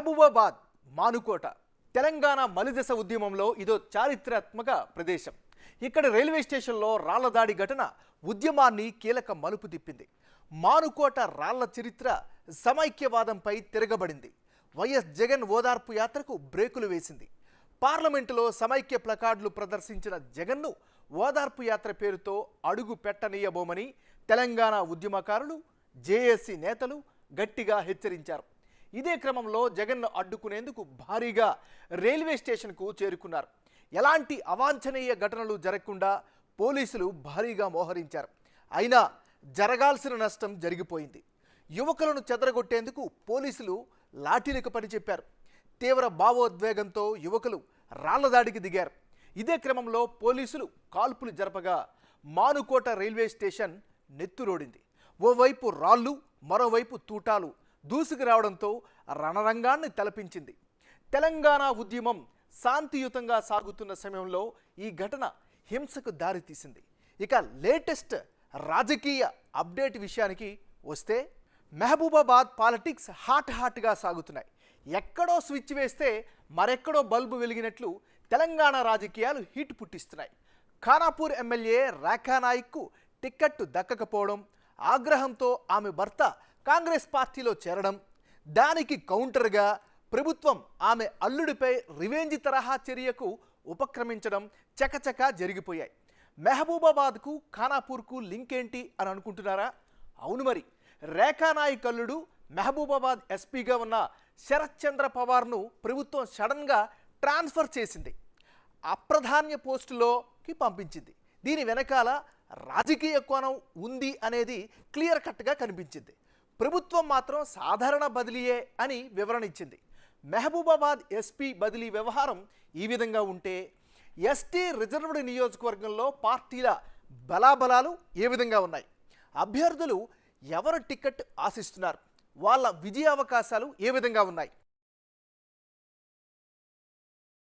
మహబూబాబాద్ మానుకోట తెలంగాణ మలిదశ ఉద్యమంలో ఇదో చారిత్రాత్మక ప్రదేశం. ఇక్కడ రైల్వే స్టేషన్లో రాళ్ళ దాడి ఘటన ఉద్యమాన్ని కీలక మలుపు తిప్పింది. మానుకోట రాళ్ళ చరిత్ర సమైక్యవాదంపై తిరగబడింది. వైఎస్ జగన్ ఓదార్పు యాత్రకు బ్రేకులు వేసింది. పార్లమెంటులో సమైక్య ప్లకార్డులు ప్రదర్శించిన జగన్ను ఓదార్పు యాత్ర పేరుతో అడుగు పెట్టనీయబోమని తెలంగాణ ఉద్యమకారులు జేఏసీ నేతలు గట్టిగా హెచ్చరించారు. ఇదే క్రమంలో జగన్ను అడ్డుకునేందుకు భారీగా రైల్వే స్టేషన్కు చేరుకున్నారు. ఎలాంటి అవాంఛనీయ ఘటనలు జరగకుండా పోలీసులు భారీగా మోహరించారు. అయినా జరగాల్సిన నష్టం జరిగిపోయింది. యువకులను చెదరగొట్టేందుకు పోలీసులు లాఠీలకు పనిచెప్పారు తీవ్ర భావోద్వేగంతో యువకులు రాళ్ళ దాడికి దిగారు. ఇదే క్రమంలో పోలీసులు కాల్పులు జరపగా మానుకోట రైల్వే స్టేషన్ నెత్తురోడింది. ఓవైపు రాళ్ళు మరోవైపు తూటాలు. దూసుకురావడంతో రణరంగాన్ని తలపించింది. తెలంగాణ ఉద్యమం శాంతియుతంగా సాగుతున్న సమయంలో ఈ ఘటన హింసకు దారితీసింది ఇక లేటెస్ట్ రాజకీయ అప్డేట్ విషయానికి వస్తే మహబూబాబాద్ పాలిటిక్స్ హాట్ హాట్గా సాగుతున్నాయి. ఎక్కడో స్విచ్ వేస్తే మరెక్కడో బల్బు వెలిగినట్లు తెలంగాణ రాజకీయాలు హీట్ పుట్టిస్తున్నాయి. ఖానాపూర్ ఎమ్మెల్యే రేఖానాయక్కు టిక్కెట్టు దక్కకపోవడం ఆగ్రహంతో ఆమె భర్త కాంగ్రెస్ పార్టీలో చేరడం దానికి కౌంటర్గా ప్రభుత్వం ఆమె అల్లుడిపై రివెంజ్ తరహా చర్యకు ఉపక్రమించడం చకచకా జరిగిపోయాయి. మెహబూబాబాద్కు ఖానాపూర్కు లింక్ ఏంటి అని అనుకుంటున్నారా? అవును మరి. రేఖానాయక్ అల్లుడు మెహబూబాబాద్ ఎస్పీగా ఉన్న శరత్ చంద్ర పవార్ను ప్రభుత్వం సడన్గా ట్రాన్స్ఫర్ చేసింది. అప్రధాన్య పోస్టులోకి పంపించింది. దీని వెనకాల రాజకీయ కోణం ఉంది అనేది క్లియర్ కట్గా కనిపించింది. ప్రభుత్వం మాత్రం సాధారణ బదిలీయే అని వివరణ ఇచ్చింది. మెహబూబాబాద్ ఎస్పీ బదిలీ వ్యవహారం ఈ విధంగా ఉంటే ఎస్టీ రిజర్వ్డ్ నియోజకవర్గంలో పార్టీల బలాబలాలు ఏ విధంగా ఉన్నాయి? అభ్యర్థులు ఎవరు టికెట్ ఆశిస్తున్నారు? వాళ్ళ విజయ అవకాశాలు ఏ విధంగా ఉన్నాయి?